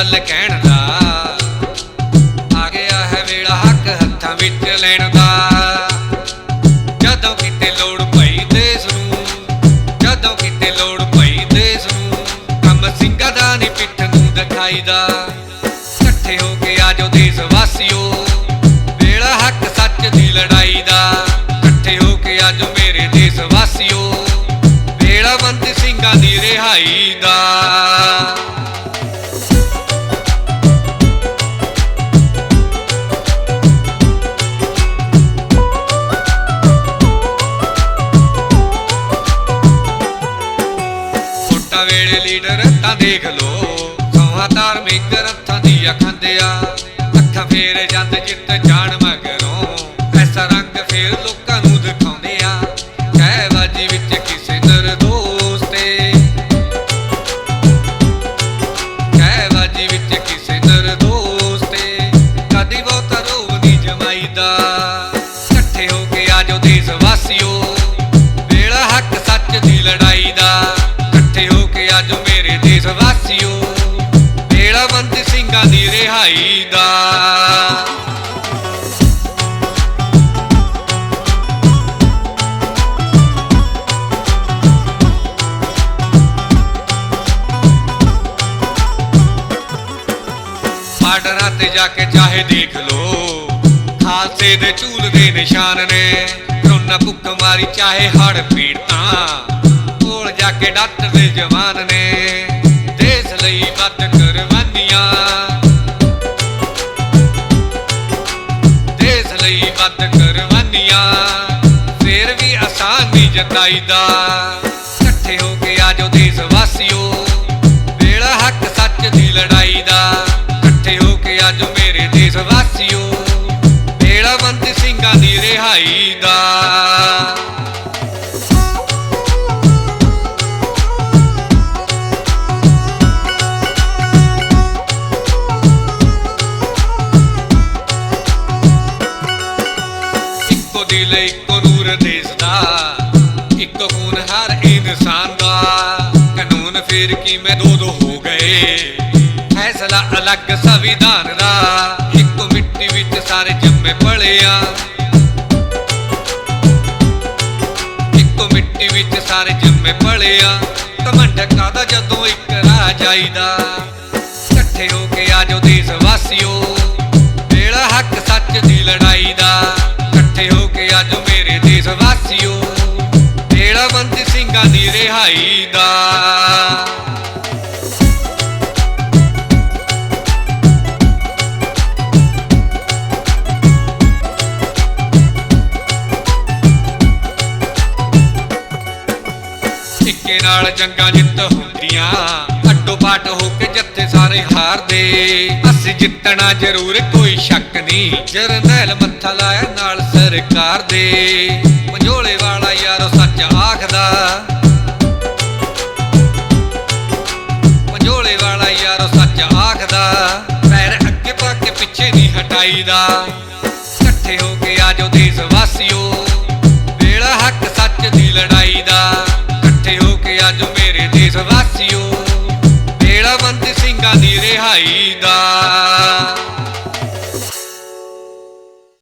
ਗੱਲ ਕਹਿਣ ਦਾ। ਆ ਗਿਆ ਹੈ ਵੇਲਾ ਹੱਕ ਹੱਥਾਂ ਵਿੱਚ ਲੈਣ ਦਾ। ਜਦੋਂ ਕਿਤੇ ਲੋੜ ਪਈ ਦੇਸ ਨੂੰ ਜਦੋਂ ਕਿਤੇ ਲੋੜ ਪਈ ਦੇਸ ਨੂੰ ਕੰਮ ਸਿੰਘਾਂ ਦਾ ਨਹੀਂ ਪਿੱਠ ਨੂੰ ਦਿਖਾਈਦਾ। ਇਕੱਠੇ ਹੋ ਕੇ ਆਜੋ ਦੇਸ਼ ਵਾਸੀਓ। ਵੇਲਾ ਹੱਕ ਸੱਚ ਦੀ ਲੜਾਈ ਦਾ। ਇਕੱਠੇ ਹੋ ਕੇ ਆਜੋ ਮੇਰੇ ਦੇਸ਼ ਵਾਸੀਓ। ਵੇਲਾ ਬੰਦ ਸਿੰਘਾਂ ਦੀ ਰਿਹਾਈ ਦਾ। ਲੀਡਰ ਤਾਂ ਦੇਖ ਲੋ ਸੋਹਾ ਧਾਰਮਿਕ ਰੱਥਾਂ ਦੀ ਖਾਂਦੇ ਦਾ ਬਾਰਡਰਾਂ ਤੇ ਜਾ ਕੇ ਚਾਹੇ ਦੇਖ ਲੋ। ਖਾਲਸੇ ਦੇ ਝੂਲ ਦੇ ਨਿਸ਼ਾਨ ਨੇ। ਕਰੋਨਾ ਭੁੱਖ ਮਾਰੀ ਚਾਹੇ ਹੜ ਪੀੜਤਾਂ। ਕੋਲ ਜਾ ਕੇ ਡਾਕਟਰ ਦੇ ਜਵਾਨ ਨੇ। ਦੇਸ਼ ਲਈ ਵੱਧ ਜਤਾਈ ਨਹੀਂ ਇਕੱਠੇ ਹੋ ਕੇ ਆਜੋ ਦੇਸ਼ ਵਾਸੀਓ। ਵੇਲਾ ਹੱਕ ਸੱਚ ਦੀ ਲੜਾਈ ਦਾ। ਇਕੱਠੇ ਹੋ ਕੇ ਆਜੋ ਮੇਰੇ ਦੇਸ਼ ਵਾਸੀਓ। ਵੇਲਾ ਬੰਦ ਸਿੰਘਾਂ ਦੀ ਰਿਹਾਈ ਦਾ। ਇੱਕੋ ਦਿਲ ਇੱਕੋ ਦੇਸ਼ ਦਾ ਹਰ ਇਨਸਾਨ ਦਾ ਕਾਨੂੰਨ ਫਿਰ ਕਿਵੇਂ ਦੋ ਦੋ ਹੋ ਗਏ? ਫੈਸਲਾ ਅਲੱਗ, ਸੰਵਿਧਾਨ ਦਾ, ਇੱਕੋ ਮਿੱਟੀ ਵਿੱਚ ਸਾਰੇ ਜੰਮੇ ਪਲਿਆ ਇੱਕੋ ਮਿੱਟੀ ਵਿੱਚ ਸਾਰੇ ਜੰਮੇ ਪਲਿਆ ਕਮੰਡ ਕਾਦਾ ਜਦੋਂ ਇੱਕ ਰਾਹ ਜਾਈਦਾ। ਇਕੱਠੇ ਹੋ ਕੇ ਆਜੋ ਦੇਸ਼ ਵਾਸੀਓ। ਸਿੰਘਾਂ ਦੀ ਰਿਹਾਈ ਦਾ। ਇੱਕੇ ਨਾਲ ਜੰਗਾਂ ਜਿੱਤ ਹੁੰਦੀਆਂ ਅੱਡੋ ਪਾਟ ਹੋ ਕੇ ਜੱਥੇ ਸਾਰੇ ਹਾਰਦੇ। ਅਸੀਂ ਜਿੱਤਣਾ ਜ਼ਰੂਰ, ਕੋਈ ਸ਼ੱਕ ਨਹੀਂ ਜਰਨੈਲ ਮੱਥਾ ਲਾਇਆ ਨਾਲ ਸਰਕਾਰ ਦੇ। ਮੰਝੋਲੇ ਵਾਲਾ ਯਾਰੋ ਸੱਚ ਆਖਦਾ। ਪਿੱਛੇ ਨਹੀਂ ਇਕੱਠੇ ਹੋ ਕੇ ਆਜੋ ਦੇਸ਼ ਵਾਸੀਓ। ਵੇਲਾ ਹੱਕ ਸੱਚ ਦੀ ਲੜਾਈ ਦਾ। ਇਕੱਠੇ ਹੋ ਕੇ ਆਜੋ